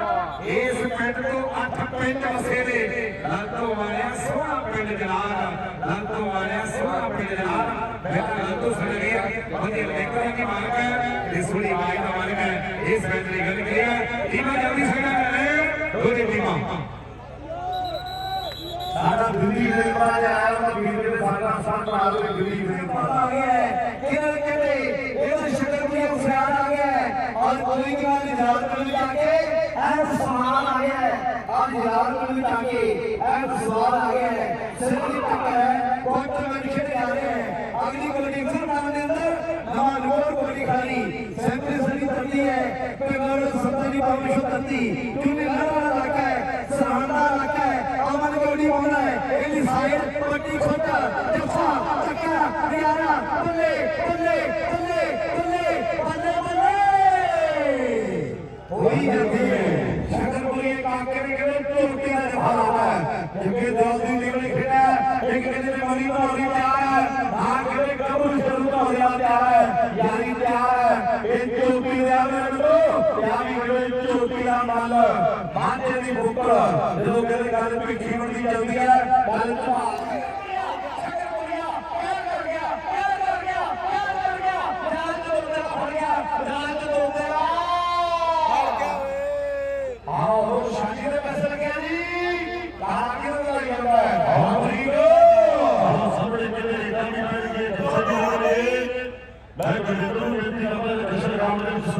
ਇਸ ਪਿੰਡ ਤੋਂ ਅੱਠ ਪਿੰਡ ਵਸੇ ਨੇ। ਲੰਤੋ ਵਾਲਿਆ ਸੋਹਣਾ ਪਿੰਡ ਜਨਾਬ ਲੰਤੋ ਵਾਲਿਆ ਸੋਹਣਾ ਪਿੰਡ ਜਨਾਬ ਮੈਂ ਤਾਂ ਲੰਤੋ ਸੜੀਆ ਵਧੀਆ ਦੇਖਿਆ ਕਿ ਮਾਲਕ ਹੈ। ਇਸ ਸੋਹਣੀ ਆਵਾਜ਼ ਦਾ ਮਾਲਕ ਹੈ। ਇਸ ਪਿੰਡ ਦੀ ਗੱਲ ਕਰੀ ਹੈ ਟੀਮਾਂ ਜਲਦੀ ਸੜਾ ਲੈ ਦੋਨੇ ਟੀਮਾਂ। ਸਾਡਾ ਦਿੱਲੀ ਦੇ ਬਾਰੇ ਆਇਆ ਉਹ ਵੀਰ ਦੇ ਸਾਡਾ ਸਾਥ ਬਣਾ ਦੇ ਦਿੱਲੀ ਦੇ ਆ ਗਿਆ ਹੈ ਕਿਹਨਾਂ ਕਹਿੰਦੇ ਇਹ ਸ਼ਕਰ ਦੀ ਉਫਰਾਨ ਆ ਗਿਆ ਹੈ ਔਰ ਕੋਈ ਕੀ ਵਾਲੀ ਯਾਦ ਕਰ ਕੇ ਐਸ ਸਮਾਨ ਆ ਗਿਆ ਹੈ ਅੱਜ ਯਾਦ ਕਰ ਕੇ ਐਸ ਸਵਾਲ ਆ ਗਿਆ ਹੈ ਸਿਰ ਦੀ ਟੱਕ ਹੈ ਬਹੁਤ ਮੈਂ ਖੇਡ ਜਾ ਰਹੇ ਹੈ ਅਗਲੀ ਕਬੱਡੀ ਫਿਰ ਨਾਮ ਦੇ ਅੰਦਰ ਨਵਾਂ ਲੋਰ ਕਬੱਡੀ ਖਾਲੀ ਸੈਂਟਰੀ ਸਰੀ ਕਰਦੀ ਹੈ ਕਿ ਮਰ ਸੱਤਾ ਦੀ ਵਿਸ਼ਵ ਧਰਤੀ ਕਿਉਂਕਿ ਲੜਵਾ ਇਲਾਕਾ ਹੈ ਸਰਹੰਦ ਦਾ ਇਲਾਕਾ ਹੈ ਅਮਨ ਗੋਡੀ ਪਾਉਂਦਾ ਹੈ ਇਹਦੀ ਸਾਈਡ ਵੱਡੀ ਛੋਟਾ ਜੱਫਾ ਚੱਕਾ ਨਿਆਰਾ ਬੱਲੇ ਬੱਲੇ ਬੱਲੇ ਬੱਲੇ ਬੱਲੇ ਬੱਲੇ ਹੋਈ ਜਾਂਦੀ ਹੈ ਸ਼ਕਰਪੁਰੀ ਕਾਕੇ ਨੇ ਕਿਹੜੇ ਝੋਟੀਆਂ ਦੇ ਫਾਲਾ ਹੈ ਜਿਵੇਂ ਦਿਲ ਦੀ ਨਿਕਲੀ ਖੇਡਾ ਇੱਕ ਕਹਿੰਦੇ ਨੇ ਮਨੀ ਭਾਉਣੀ ਤਿਆਰ ਹੈ। ਆ ਕਿਹੜੇ ਕਬਰ ਸ਼ੁਰੂ ਭਾਉਣੀ ਤਿਆਰ ਹੈ। ਯਾਰੀ ਤਿਆਰ ਹੈ। ਇਹ ਝੋਟੀ ਦੇ ਆਵੇ ਯਾਰੀ ਕਿਹੜੇ ਝੋਟੀ ਦਾ ਮੱਲ। ਬਾਂਝੇ ਦੀ ਬੁੱਕਲ। ਜਦੋਂ ਕਹਿੰਦੇ ਗੱਲ ਵੀ ਖੀਵਣ ਦੀ ਚੱਲਦੀ ਹੈ ਗੱਲ ਧਮਾਲ ਆਓ ਸ਼ਾਦੀ ਦੇ ਪੈਸੇ ਲੱਗਿਆ ਜੀ ਕਹਾ ਕਿਉਂ ਲੱਗ ਜਾਂਦਾ ਹੈ ਆਓ ਬਰੀਗੋ ਸਾਹਮਣੇ ਜਿਹੜੇ ਇਦਾਂ ਦੇ ਜੱਸੇ ਜੀ ਹੋਣਗੇ ਮੈਂ ਬਜਿੰਦਰ ਨੂੰ ਬੇਨਤੀ ਕਰਦਾ ਜਸ਼ਨ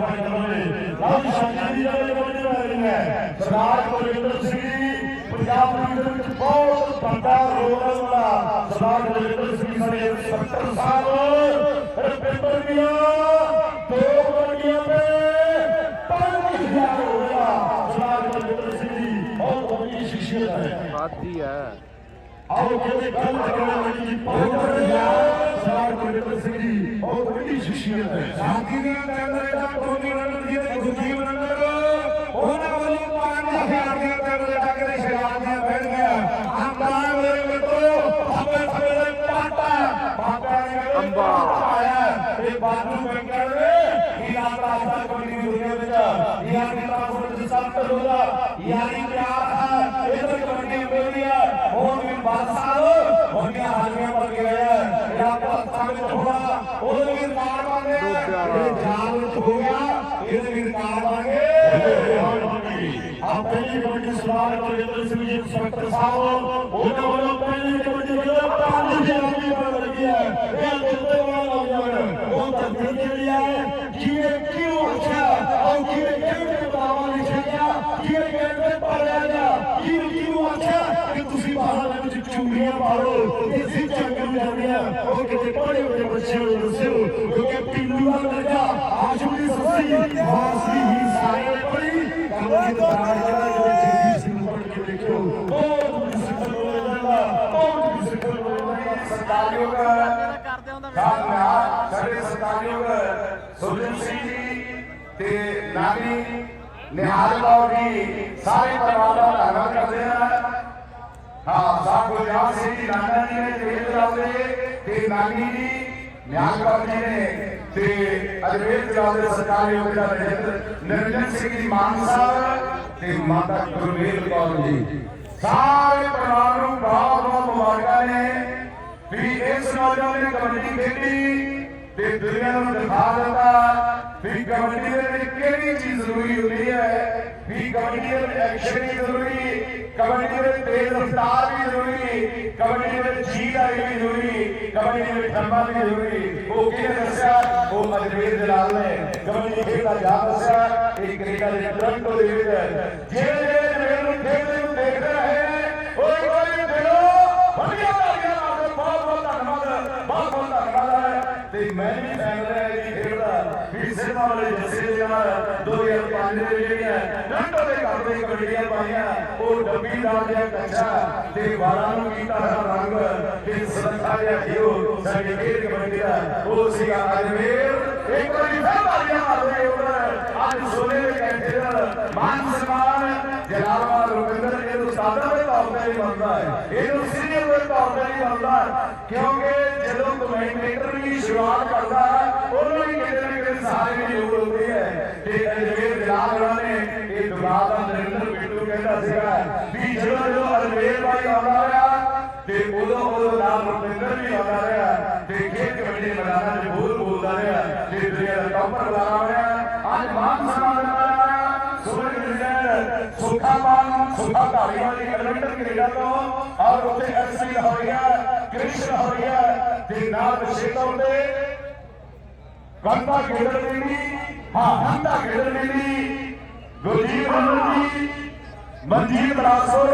ਰਾਮ ਦੇ ਸਫ਼ਾਈ ਕਰਵਾਵੇ ਰਾਜ ਸ਼ਾਂਤੀ ਦੀ ਜਿਹੜੇ ਕਮੇਟੀ ਬਣਾ ਰਹੀ ਹੈ? ਸਰਦਾਰ ਬਲਵਿੰਦਰ ਸਿੰਘ ਜੀ ਪੰਜਾਬ ਪੁਲਿਸ ਦੇ ਵਿੱਚ ਬਹੁਤ ਵੱਡਾ ਰੋਲ ਹੈ ਉਹਨਾਂ ਸਰਦਾਰ ਬਲਵਿੰਦਰ ਸਿੰਘ ਸਾਡੇ ਇੰਸਪੈਕਟਰ ਸਾਹਿਬ ਰਪਿੰਦਰ ਮੀਆਂ ਦੋ ਵਰਗੀਆਂ ਤੇ ਪੰਜ ਹਜ਼ਾਰ ਹੋ ਗਿਆ ਸਰਦਾਰ ਬਲਵਿੰਦਰ ਸਿੰਘ ਜੀ ਬਹੁਤ ਵੱਡੀ ਸ਼ਖਸੀਅਤ ਹੈ ਆਦੀ ਹੈ ਆਓ ਜਿਹੜੇ ਗੱਲ ਕਰਨ ਵਾਲੀ ਜੀ? ਬਹੁਤ ਸਰਦਾਰ ਬਲਵਿੰਦਰ ਸਿੰਘ ਜੀ ਬਹੁਤ ਵੱਡੀ ਸ਼ਖਸੀਅਤ ਹੈ ਦੀਆਂ ਟੈਂਡਰਾਂ ਟੋਨੀ ਰਣਨ ਜੀ ਤੇ ਗੁਰਜੀਤ ਰਣਨ ਉਹਨਾਂ ਵੱਲੋਂ 5000 ਦੀਆਂ ਟੈਂਡਰਾਂ ਟੱਕ ਦੇ ਸ਼ਰਾਬ ਬੈਠ ਗਿਆ ਅੰਬਾਂ। ਮੇਰੇ ਮਿੱਤਰੋ ਸਭੇ ਦੇ ਪਾਟਾ ਬਾਬਾ ਨੇ ਅੰਬਾ। ਆਇਆ ਇਹ ਇਹ ਆਤਾ ਆਤਾ ਕਮੇਟੀ ਦੀ ਦੁਨੀਆ ਵਿੱਚ ਯਾਰ ਦੀ ਤਰ੍ਹਾਂ ਵਿੱਚ ਸਭ ਤੋਂ ਹੋਗਾ ਯਾਰੀ ਪਿਆਰ ਹੈ ਇਧਰ ਕਮੇਟੀ ਮੇਰੀ ਹੈ ਹੁਣ ਵੀ ਬਾਦਸ਼ਾਹ ਹੋਣੀਆਂ ਹਾਜ਼ਰੀਆਂ ਬਣ ਕੇ ਆਇਆ ਇਹ ਆਪਾਂ ਹੱਥਾਂ ਵਿੱਚ ਹੋਣਾ ਉਹਦੇ ਵੀ ਰਿਕਾਰਡ ਬਣ ਗਏ ਇਹ ਜਾਲ ਵਿੱਚ ਹੋ ਗਿਆ ਇਹਦੇ ਵੀ ਰਿਕਾਰਡ ਬਣ ਗਏ ਆ ਪਹਿਲੀ ਕਮੇਟੀ ਸਿੰਘ ਜੀ ਇੰਸਪੈਕਟਰ ਸਾਹਿਬ ਉਹਨਾਂ ਵੱਲੋਂ ਪਹਿਲੀ ਕਮੇਟੀ ਵੱਲੋਂ ਪੰਜ ਹਜ਼ਾਰ ਦੀ ਬਣ ਲੱਗੀ ਹੈ ਇਹ ਦਿੱਤੇ ਵਾਲਾ ਨੌਜਵਾਨ ਉਹ ਤਬਦੀਲ ਜਿਹੜੀ ਹੈ ਕਿਵੇਂ ਕਿਉਂ ਅੱਛਾ ਔਰ ਕਿਵੇਂ ਕਿਵੇਂ ਬਤਾਵਾ ਲਿਖਿਆ ਗਿਆ ਕਿਵੇਂ ਕਿਵੇਂ ਪੜਿਆ ਗਿਆ ਕਿਵੇਂ ਕਿਉਂ ਅੱਛਾ ਕਿ ਤੁਸੀਂ ਬਾਹਰ ਦੇ ਵਿੱਚ ਚੂੜੀਆਂ ਪਾਲੋ ਤੇ ਅਸੀਂ ਚੱਕ ਨੂੰ ਜਾਂਦੇ ਆ ਉਹ ਕਿਤੇ ਪੜੇ ਹੋਏ ਬੱਚੇ ਨੂੰ ਦੱਸਿਓ ਕਿਉਂਕਿ ਪਿੰਡੂ ਦਾ ਲੜਕਾ ਆਸ਼ੂਰੀ ਸੱਸੀ ਵਾਸੀ ਹੀ ਸਾਰੇ ਪੜੀ ਕਮਲ ਦੀ ਬਾਹਰ ਜਿਹੜਾ ਜਿਹੜੇ ਜੀਤੀ ਸਿੰਘ ਪੜ ਕੇ ਦੇਖਿਓ ਬਹੁਤ ਸਿੱਖਣ ਨੂੰ ਮਿਲਦਾ ਬਹੁਤ ਸਿੱਖਣ ਨੂੰ ਮਿਲਦਾ ਸਰਕਾਰਯੋਗ ਸਾਡਾ ਸਰਕਾਰਯੋਗ ਸੁਰਜਨ ਸਿੰਘ ਜੀ ਤੇ ਨਾਨੀ ਨਿਹਾਲ ਕੌਰ ਜੀ ਸਾਰੇ ਪਰਿਵਾਰ ਦਾ ਧੰਨਵਾਦ ਕਰਦੇ ਹਾਂ ਹਾਂ ਸਾਹਿਬ ਗੁਰਜਾਤ ਸਿੰਘ ਜੀ ਨਾਨਾ ਜੀ ਨੇ ਤੇਲ ਚਲਾਉਂਦੇ ਤੇ ਨਾਨੀ ਜੀ ਨਿਹਾਲ ਕੌਰ ਜੀ ਨੇ ਤੇ ਅਜਮੇਰ ਸਰਕਾਰਯੋਗ ਦਾ ਨਰਿੰਦਰ ਨਿਰੰਜਨ ਸਿੰਘ ਜੀ ਮਾਨ ਸਾਹਿਬ ਤੇ ਮਾਤਾ ਗੁਰਮੇਲ ਕੌਰ ਜੀ। ਸਾਰੇ ਪਰਿਵਾਰ ਨੂੰ ਬਹੁਤ ਬਹੁਤ ਮੁਬਾਰਕਾਂ ਨੇ। ਵੀ ਇਸ ਨੌਜਵਾਨ ਨੇ ਕਬੱਡੀ ਖੇਡੀ, ਤੇ ਦੁਨੀਆ ਨੂੰ ਦਿਖਾ ਦਿੱਤਾ ਵੀ ਕਬੱਡੀ ਦੇ ਵਿੱਚ ਕਿਹੜੀ ਚੀਜ਼ ਜ਼ਰੂਰੀ ਹੁੰਦੀ ਹੈ। ਵੀ ਕਬੱਡੀ ਦੇ ਵਿੱਚ ਐਕਸ਼ਨ ਵੀ ਜ਼ਰੂਰੀ, ਕਬੱਡੀ ਦੇ ਵਿੱਚ ਤੇਜ਼ ਰਫ਼ਤਾਰ ਵੀ ਜ਼ਰੂਰੀ, ਕਬੱਡੀ ਦੇ ਵਿੱਚ ਜੀਤ ਆਈ ਵੀ ਜ਼ਰੂਰੀ, ਕਬੱਡੀ ਦੇ ਵਿੱਚ ਧੰਮਾ ਵੀ ਜ਼ਰੂਰੀ। ਉਹ ਕਿਹਨੇ ਦੱਸਿਆ? ਉਹ ਅਜਮੇਰ ਜਲਾਲ ਨੇ। ਕਬੱਡੀ ਦੀ ਖੇਡ ਦਾ ਯਾਦ ਦੱਸਿਆ, ਇਹ ਕੈਨੇਡਾ ਦੇ ਟੋਰਾਂਟੋ ਦੇ ਵਿੱਚ ਜਿਹੜੇ ਜਿਹੜੇ ਅਜਮੇਰ ਨੂੰ ਖੇਡਦੇ ਨੂੰ ਦੇਖਦੇ ਰਹੇ, ਉਹ ਇੱਕ ਵਾਰੀ ਦਿਲੋਂ ਵਧੀਆ। ਤਾਲੀਆਂ ਮਾਰੋ ਬਹੁਤ ਬਹੁਤ ਧੰਨਵਾਦ ਬਹੁਤ ਬਹੁਤ ਧੰਨਵਾਦ ਹੈ ਤੇ ਮੈਂ ਵੀ ਫੈਨ ਰਿਹਾ ਜੀ ਖੇਡ ਦਾ ਵੀ ਸਿਰਮਾ ਵਾਲੇ ਜੱਸੇ ਦੇ ਨਾਲ 2005 ਦੇ ਵਿੱਚ ਜਿਹੜੀਆਂ ਟੋਰਾਂਟੋ ਦੇ ਘਰ ਦੇ ਕਬੱਡੀਆਂ ਪਾਈਆਂ, ਉਹ ਡੱਬੀ ਦਾ ਜਿਹਾ ਕੱਛਾ ਤੇ ਵਾਲਾਂ ਨੂੰ ਕੀਤਾ ਹਰਾ ਰੰਗ ਤੇ ਸੁਰੱਖਿਆ ਜਿਹਾ ਘਿਓ ਸਾਡੀ ਖੇਡ ਕਬੱਡੀ ਦਾ। ਉਹ ਸੀਗਾ ਅਜਮੇਰ। ਇੱਕ ਵਾਰੀ ਫਿਰ ਤਾਲੀਆਂ ਮਾਰਦੇ ਉਹਨਾਂ ਅੱਜ ਸੋਨੇ ਦੇ ਕੈਂਠੇ ਦਾ ਮਾਨ ਸਨਮਾਨ ਜਲਾਲਵਾਲ ਰੁਪਿੰਦਰ ਇਹ ਉਸਤਾਦਾਂ ਦੇ ਤੌਰ ਤੇ ਹੀ ਬਣਦਾ ਹੈ। ਇਹਨੂੰ ਸੀਨੀਅਰ ਦੇ ਤੌਰ ਤੇ ਹੀ ਬਣਦਾ ਕਿਉਂਕਿ ਜਦੋਂ ਕਮੈਂਟੇਟਰ ਵੀ ਸ਼ੁਰੂਆਤ ਕਰਦਾ ਹੈ, ਉਹਨੂੰ ਵੀ ਕਿਤੇ ਨਾ ਕਿਤੇ ਸਹਾਰੇ ਦੀ ਲੋੜ ਹੁੰਦੀ ਹੈ। ਤੇ ਅਜਮੇਰ ਜਲਾਲ ਉਹਨਾਂ ਨੇ ਇਹ ਦੁਬਾਰਾ ਦਾ ਨਰਿੰਦਰ ਬਿੱਟੂ ਕਹਿੰਦਾ ਸੀਗਾ ਵੀ ਜਦੋਂ ਜਦੋਂ ਅਜਮੇਰ ਭਾਈ ਆਉਂਦਾ ਰਿਹਾ ਤੇ ਉਦੋਂ ਉਦੋਂ ਨਾਮ ਰੁਪਿੰਦਰ ਵੀ ਆਉਂਦਾ ਰਿਹਾ ਤੇ ਖੇਡ ਕਮੇਟੀ ਦੇ ਮੈਦਾਨਾਂ 'ਚ ਬੋਲ ਬੋਲਦਾ ਰਿਹਾ ਤੇ ਦੁਨੀਆ ਦਾ ਟੌਪਰ ਬਣਾ ਰਿਹਾ ਅੱਜ ਮਾਨ ਸਨਮਾਨ ਮਿਲਿਆ ਸੁਭਨ ਮਿਲਿਆ ਸੁਖਾ ਮਾਨ ਸੁਖਾ ਧਾਰੀ ਵਾਲੀ ਐਡਮਿੰਟਨ ਕੈਨੇਡਾ ਤੋਂ। ਔਰ ਉੱਥੇ ਐਸਸੀ ਹੋਇਆ ਕ੍ਰਿਸ਼ਨ ਹੋਇਆ ਤੇ ਨਾਲ ਵਿਸ਼ੇਤਾ ਉੱਤੇ ਕੰਤਾ ਖੇਡਣ ਮਿਲੀ ਹਾਂ ਕੰਤਾ ਖੇਡਣ ਮਿਲੀ ਗੁਰਜੀਤ ਰੰਗਨ ਜੀ, ਮਨਜੀਤ ਰਾਸੋਰ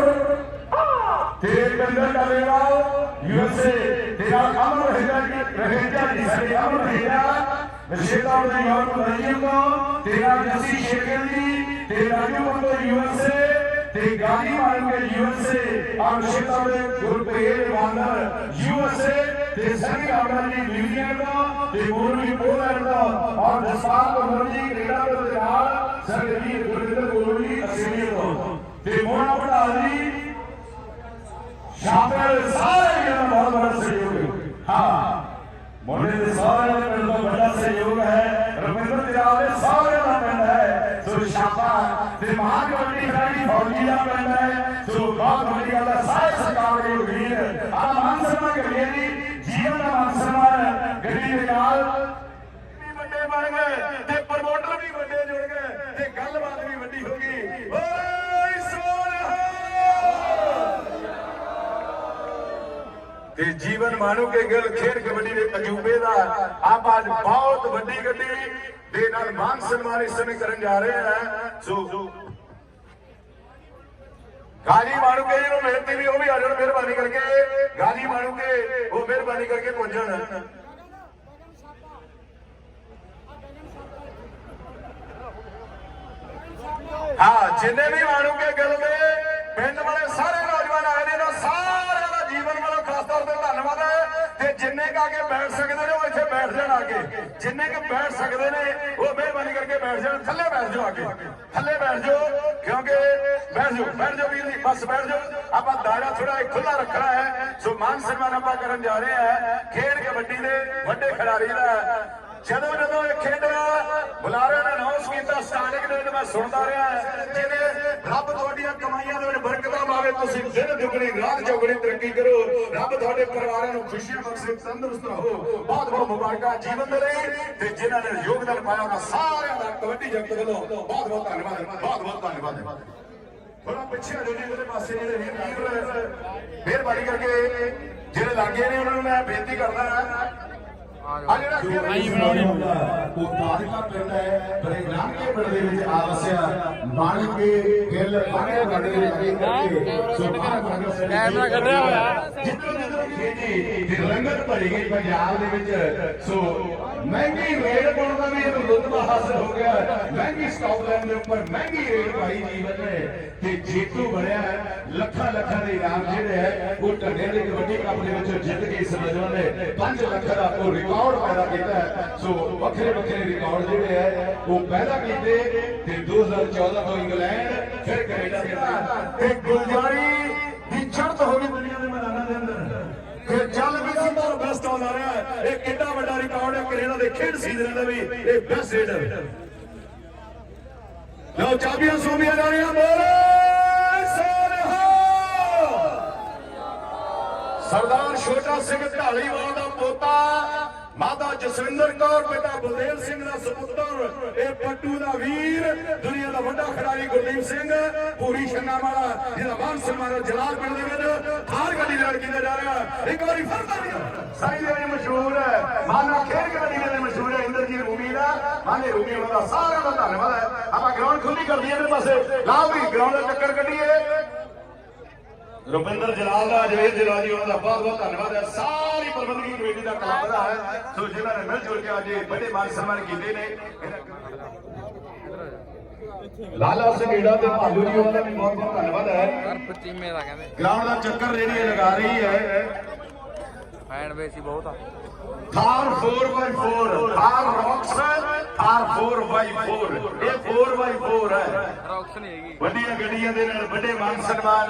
ਤੇ ਕੰਦਰ ਕਲੇਵਾਲ ਯੂਐਸਏ ਤੇਰਾ ਅਮਰ ਰਹੇਗਾ ਕਿ ਰਹੇਗਾ ਜੀ ਸਾਡੇ ਅਮਰ ਰਹੇਗਾ ਵਿਸ਼ੇਤਾ ਦੇ ਯੋਗ ਨਜੀਮ ਤੋਂ, ਤੇਰਾ ਜੱਸੀ ਸ਼ੇਖਰ ਜੀ ਤੇ ਰਾਜੂ ਬੰਦੋ ਯੂਐਸਏ ਤੇ ਗਾਲੀ ਮਾਰਨ ਕੇ ਯੂਐਸਏ ਔਰ ਸ਼ਿਤਾ ਦੇ ਗੁਰਪ੍ਰੀਤ ਵਾਂਦਰ ਯੂਐਸਏ ਤੇ ਸਨੀ ਆਵੜਾ ਜੀ ਨਿਊਜ਼ੀਲੈਂਡ ਦਾ ਤੇ ਮੋਰਵੀ ਪੋਲੈਂਡ ਦਾ ਔਰ ਜਸਪਾਲ ਮੁਰਜੀ ਕੈਨੇਡਾ ਦੇ ਨਾਲ ਸਰਦੀਪ ਗੁਰਵਿੰਦਰ ਗੋਲੂਜੀ ਆਸਟ੍ਰੇਲੀਆ ਤੋਂ ਤੇ ਮੋਹਣਾ ਪਟਾਲ ਜੀ ਸ਼ਾਮਿਲ ਸਾਰੇ ਵੀਰਾਂ ਦਾ ਬਹੁਤ ਬੜਾ ਸਹਿਯੋਗ ਹੈ ਹਾਂ ਮੁੰਡੇ ਦੇ ਸਾਰਿਆਂ ਦੇ ਪਿੰਡ ਦਾ ਵੱਡਾ ਸਹਿਯੋਗ ਹੈ ਰਵਿੰਦਰ ਦਿਆਲ ਦੇ ਸਾਰਿਆਂ ਦਾ ਪਿੰਡ ਹੈ ਸੋ ਸ਼ਾਪਾ ਤੇ ਮਹਾਨ ਕਬੱਡੀ ਫੌਜੀ ਦਾ ਪਿੰਡ ਹੈ। ਸੋ ਬਹੁਤ ਵੱਡੀ ਗੱਲ ਹੈ। ਸਾਰੇ ਸਰਕਾਰ ਦੇ ਵੀਰ ਆ ਮਾਨ ਸਨਮਾਨ ਕਰੀਏ ਜੀ। ਜੀਵਨ ਦਾ ਮਾਨ ਸਨਮਾਨ ਗੱਡੀ ਦੇ ਨਾਲ ਵੀ ਵੱਡੇ ਬਣ ਗਏ ਤੇ ਪ੍ਰਮੋਟਰ ਵੀ ਵੱਡੇ ਜੁੜ ਗਏ ਤੇ ਗੱਲਬਾਤ ਵੀ ਵੱਡੀ ਹੋ ਗਈ। ਓਏ ਸੋਨਹਾ ਤੇ ਜੀਵਨ ਮਾਨੋ ਕੇ ਗਿਲ ਖੇਡ ਕਬੱਡੀ ਦੇ ਅਜੂਬੇ ਦਾ ਆਪ ਬਹੁਤ ਵੱਡੀ ਗੱਡੀ ਦੇ ਨਾਲ ਮਾਨ ਸਨਮਾਨ ਇਸ ਸਮੇਂ ਕਰਨ ਜਾ ਰਹੇ ਹਾਂ ਸੋ ਗਾਲੀ ਮਾਰੂ ਕੇ ਜਿਹਨੂੰ ਮਿਹਨਤੀ ਵੀ, ਉਹ ਵੀ ਆ ਜਾਣ, ਮਿਹਰਬਾਨੀ ਕਰਕੇ। ਗਾਲੀ ਮਾਰੂ ਉਹ ਮਿਹਰਬਾਨੀ ਕਰਕੇ ਪਹੁੰਚਣ ਹਾਂ, ਜਿੰਨੇ ਵੀ ਮਾਰੂ ਕੇ ਗਿਲ ਦੇ, ਪਿੰਡ ਵਾਲੇ ਸਾਰੇ ਨੌਜਵਾਨ ਆਏ ਨੇ ਨਾ ਸਾਰਿਆਂ ਦਾ ਜੀਵਨ ਵੱਲੋਂ ਖਾਸ ਤੌਰ ਤੇ ਧੰਨਵਾਦ ਹੈ। ਤੇ ਜਿੰਨੇ ਕਾ ਕੇ ਬੈਠ ਸਕਦੇ ਨੇ ਉਹ ਇੱਥੇ ਬੈਠ ਜਾਣ ਆ ਜਿੰਨੇ ਕਿ ਬੈਠ ਸਕਦੇ ਨੇ, ਉਹ ਮਿਹਰਬਾਨੀ ਕਰਕੇ ਬੈਠ ਜਾਣ। ਥੱਲੇ ਬੈਠ ਜਾਓ ਆ ਥੱਲੇ ਬੈਠ ਜਾਓ, ਕਿਉਂਕਿ ਬੈਠ ਜਾਓ ਬੈਠ ਜਾਓ ਵੀਰ ਜੀ, ਬਸ ਬੈਠ ਜਾਓ। ਆਪਾਂ ਦਾਇਰਾ ਥੋੜਾ ਖੁੱਲਾ ਰੱਖਣਾ ਹੈ। ਸੋ ਮਾਨ ਸਨਮਾਨ ਆਪਾਂ ਕਰਨ ਜਾ ਰਹੇ ਹਾਂ। ਖੇਡ ਕਬੱਡੀ ਦੇ ਵੱਡੇ ਖਿਡਾਰੀ ਦਾ ਜਦੋਂ ਜਦੋਂ ਇਹ ਖੇਡਿਆ ਬੁਲਾਰਿਆਂ ਨੇ ਅਨਾਉਂਸ ਕੀਤਾ, ਸਟਾਰਟਿੰਗ ਦੇ ਵਿੱਚ ਮੈਂ ਸੁਣਦਾ ਰਿਹਾ ਜਿਹਦੇ ਰੱਬ ਤੁਹਾਡੀਆਂ ਕਮਾਈਆਂ ਦੇ ਵਿੱਚ ਬਰਕਤਾਂ ਪਾਵੇ, ਤੁਸੀਂ ਦਿਨ ਦੁਗਣੀ, ਰਾਤ ਚੌਗਣੀ ਤਰੱਕੀ ਕਰੋ। ਰੱਬ ਤੁਹਾਡੇ ਪਰਿਵਾਰਾਂ ਨੂੰ ਖੁਸ਼ੀਆਂ ਬਖਸ਼ੇ ਤੰਦਰੁਸਤ ਰਹੋ। ਬਹੁਤ ਬਹੁਤ ਮੁਬਾਰਕਾਂ ਜੀਵਨ ਦੇ ਲਈ। ਤੇ ਜਿਨ੍ਹਾਂ ਨੇ ਯੋਗਦਾਨ ਪਾਇਆ, ਉਹਨਾਂ ਸਾਰਿਆਂ ਦਾ ਕਬੱਡੀ ਜਗਤ ਵੱਲੋਂ ਬਹੁਤ ਬਹੁਤ ਧੰਨਵਾਦ, ਬਹੁਤ ਬਹੁਤ ਧੰਨਵਾਦ। ਥੋੜਾ ਪਿੱਛੇ ਹਟੋ ਜੀ ਇਹਦੇ ਪਾਸੇ ਜਿਹੜੇ ਵੀਰ, ਮਿਹਰਬਾਨੀ ਕਰਕੇ ਜਿਹੜੇ ਲਾਗੇ ਨੇ, ਉਹਨਾਂ ਨੂੰ ਮੈਂ ਬੇਨਤੀ ਕਰਦਾ ਆ ਜਿਹੜਾ ਪਿੰਡ ਹੈ ਬੜੇ ਨਾਨਕੇ ਪਿੰਡ ਦੇ ਵਿੱਚ ਆ। ਵਸਿਆ ਬਣ ਕੇ ਗਿੱਲ ਬਾਣੇ ਪਿੰਡ ਦੇ ਵਿੱਚ ਅੱਗੇ ਕਰਕੇ ਸੋ ਕੈਮਰਾ ਕੱਢਿਆ ਹੋਇਆ। ਜਿੱਦੋਂ ਜਿੱਦੋਂ ਖੇਡੀ ਤੇ ਰੰਗਤ ਭਰੀ ਗਈ ਪੰਜਾਬ ਦੇ ਵਿੱਚ। ਸੋ ਮਹਿੰਗੀ ਰੇਡ ਪਾਉਣ ਦਾ ਵੀ ਇਹਨੂੰ ਰੁਤਬਾ ਹਾਸਲ ਹੋ ਗਿਆ। ਮਹਿੰਗੀ ਸਕਾਟਲੈਂਡ ਦੇ ਉੱਪਰ ਮਹਿੰਗੀ ਰੇਡ ਪਾਈ ਜੀਵਨ ਨੇ ਤੇ ਜੇਤੂ ਬਣਿਆ ਹੈ। ਲੱਖਾਂ ਲੱਖਾਂ ਦੇ ਇਨਾਮ ਜਿਹੜੇ ਹੈ ਉਹ ਢੰਡੇ ਦੇ ਕਬੱਡੀ ਕੱਪ ਦੇ ਵਿੱਚ ਜਿੱਤ ਕੇ ਇਸ ਨੌਜਵਾਨ ਨੇ 5 ਲੱਖ ਦਾ ਉਹ ਰਿਕਾਰਡ ਪੈਦਾ ਕੀਤਾ ਸੋ ਵੱਖਰੇ ਵੱਖਰੇ ਰਿਕਾਰਡ ਜਿਹੜੇ ਹੈ, ਉਹ ਪੈਦਾ ਕੀਤੇ ਤੇ 2014 ਤੋਂ ਇੰਗਲੈਂਡ, ਫਿਰ ਕੈਨੇਡਾ ਖੇਡਿਆ ਤੇ ਗੁਲਜ਼ਾਰੀ ਦੀ ਚੜ੍ਹਤ ਹੋ ਗਈ ਦੁਨੀਆ ਦੇ ਮੈਦਾਨਾਂ ਦੇ ਅੰਦਰ। ਫਿਰ ਚੱਲ ਵੀ ਸਭ ਬੈਸਟ ਆਉਂਦਾ ਰਿਹਾ ਹੈ। ਇਹ ਕਿੰਨਾ ਵੱਡਾ ਰਿਕਾਰਡ ਹੈ, ਕੈਨੇਡਾ ਦੇ ਖੇਡ ਸੀਜ਼ਨ ਦਾ ਵੀ ਇਹ ਬੈਸਟ ਰੇਡ ਲਓ, ਚਾਬੀਆਂ ਸੋਮੀਆਂ ਜਾ ਰਹੀਆਂ ਸਰਦਾਰ ਛੋਟਾ ਸਿੰਘ ਢਾਲੀਵਾਲ ਦਾ ਪੋਤਾ ਮਾਤਾ ਜਸਵਿੰਦਰ ਕੌਰ, ਪਿਤਾ ਬਲਦੇਵ ਸਿੰਘ ਦਾ ਸੁਪੁੱਤਰ, ਇਹ ਪੱਟੂ ਦਾ ਵੀਰ, ਦੁਨੀਆ ਦਾ ਵੱਡਾ ਖਿਡਾਰੀ ਗੁਰਦੀਪ ਸਿੰਘ, ਪੂਰੀ ਛੰਨਾ ਵਾਲਾ, ਜਿਹਦਾ ਮਾਨ ਸਨਮਾਨ ਜਲਾਲ ਪਿੰਡ ਦੇ ਵਿੱਚ, ਹਾਰ ਗੱਡੀ ਲੜ ਕੀਤਾ ਜਾ ਰਿਹਾ ਇੱਕ ਵਾਰੀ ਫਿਰ ਤਾਂ ਸਾਈ ਦੇ ਮਸ਼ਹੂਰ ਹੈ। ਮਾਨਾ ਖੇਡ ਕਬੱਡੀ ਦੇ ਮਸ਼ਹੂਰ ਹੈ, ਇੰਦਰਜੀਤ ਰੂਮੀ ਦਾ। ਮਾਨੇ ਰੂਮੀ ਉਹਨਾਂ ਦਾ ਸਾਰਿਆਂ ਦਾ ਧੰਨਵਾਦ ਹੈ। ਆਪਾਂ ਗਰਾਊਂਡ ਖੁੱਲੀ ਕਰ ਦਈਏ ਇਹਦੇ ਪਾਸੇ। ਲਾਓ ਵੀ ਗਰਾਊਂਡ ਦਾ ਚੱਕਰ ਕੱਢੀਏ। ਰੁਪਿੰਦਰ ਜਲਾਲ ਦਾ ਜਵੇਦ ਜਲਾਲ ਜੀ ਉਹਨਾਂ ਦਾ ਬਹੁਤ ਬਹੁਤ ਧੰਨਵਾਦ ਹੈ। ਸਾਰੀ ਪ੍ਰਬੰਧਕੀ ਕਮੇਟੀ ਦਾ ਕਲੱਬ ਦਾ ਹੈ। ਸੋ ਜਿਨ੍ਹਾਂ ਨੇ ਮਿਲ ਜੁਲ ਕੇ ਅੱਜ ਵੱਡੇ ਮਾਨ ਸਨਮਾਨ ਕੀਤੇ ਨੇ। ਲਾਲਾ ਸਿੰਘ ਏੜਾ ਤੇ ਭਾਲੂ ਜੀ ਉਹਨਾਂ ਦਾ ਵੀ ਬਹੁਤ ਬਹੁਤ ਧੰਨਵਾਦ ਹੈ। ਪਚੀਮੇ ਦਾ ਕਹਿੰਦੇ ਗਰਾਊਂਡ ਦਾ ਚੱਕਰ ਰੇਡੀਏ ਲਗਾ ਰਹੀ ਹੈ। ਫੈਨ ਬੇਸ ਹੀ ਬਹੁਤ ਆ। Thar 4x4 Thar rocks Thar 4x4 ਇਹ 4x4 ਹੈ। ਰੌਕਸ ਨਹੀਂ ਹੈਗੀ। ਵੱਡੀਆਂ ਗੱਡੀਆਂ ਦੇ ਨਾਲ ਵੱਡੇ ਮਾਨ ਸਨਮਾਨ।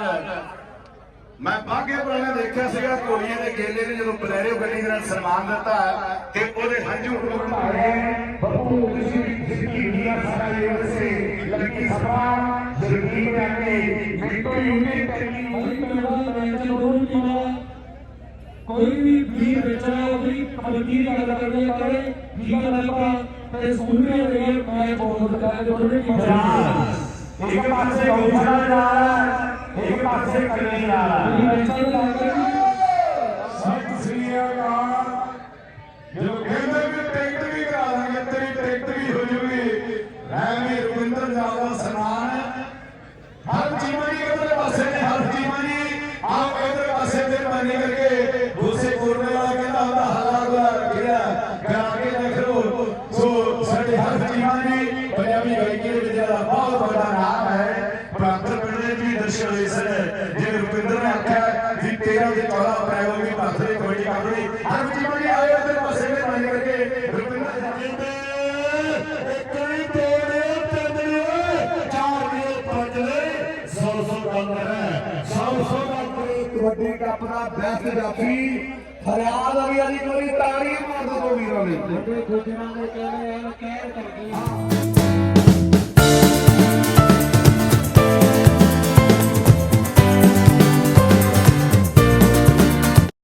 ਮੈਂ ਬਾਗੇ ਪੁਰਾਣੇ ਦੇਖਿਆ ਸੀਗਾ ਕੋੜੀਆਂ ਦੇ ਗੇਲੇ ਨੇ ਜਦੋਂ ਬਲੈਰੋ ਗੱਡੀ ਦੇ ਨਾਲ ਸਨਮਾਨ ਦਿੱਤਾ ਤੇ ਉਹਦੇ ਹੰਝੂ ਭੁਗਤਾਏ ਬਹੂ ਕਿਸੇ ਜ਼ਿੰਦਗੀ ਦੀਆਂ ਸਾਰਾ ਇਹ ਸੇ ਲੰਮੀ ਸਫਰਾਂ ਜ਼ਿੰਦਗੀ ਦੇ ਕੇ ਮਿੱਟੋ ਯੂਨੀ ਤੇਰੀ ਉਹੀ ਤਰ੍ਹਾਂ ਦਾ ਰਹਿਣ ਨੂੰ ਮਿਲਿਆ ਕੋਈ ਵੀ ਵੀਰ ਬੇਚਾ ਉਹਦੀ ਪਲਕੀ ਗੱਲ ਕਰਦੇ ਆ ਕਿ ਜੀਵਨ ਲਗਾ ਤੇ ਸੁਣਨੇ ਲਈ ਮੈਂ ਬਹੁਤ ਗੱਲ ਜੋੜਨੀ ਪੰਜਾਬ ਇੱਕ ਪਾਸੇ ਔਖਾ ਜਾ ਰਿਹਾ ਇੱਕ ਪਾਸੇ ਕਲੇ ਜਾ ਸਤਿ ਸ੍ਰੀ ਅਕਾਲ। ਜੋ ਕਹਿੰਦੇ ਵੀ ਟਿਕਟ ਵੀ ਕਰਾ ਦਾਂਗੇ, ਤੇਰੀ ਟਿਕਟ ਵੀ ਹੋ ਜੂਗੀ। ਵੀ ਰਵਿੰਦਰ ਜਾਲ ਦਾ ਹਰ ਚੀਮਾ ਜੀ ਪਾਸੇ ਨੇ ਹਰ ਚੀਮਾ ਆਓ ਇਧਰ ਪਾਸੇ ਤੇ ਬਣੀ ਕਰਕੇ ਸਾਥੀ ਹਰਿਆਣਾ ਦਾ ਵੀ ਅਜੀ ਕੋਈ ਤਾੜੀ ਮਾਰ ਦੋ ਵੀਰਾਂ ਦੀ। ਵੱਡੇ ਖੋਜਣਾ ਦੇ ਕਹਿੰਦੇ ਆ, ਕਹਿਰ ਕਰਦੀ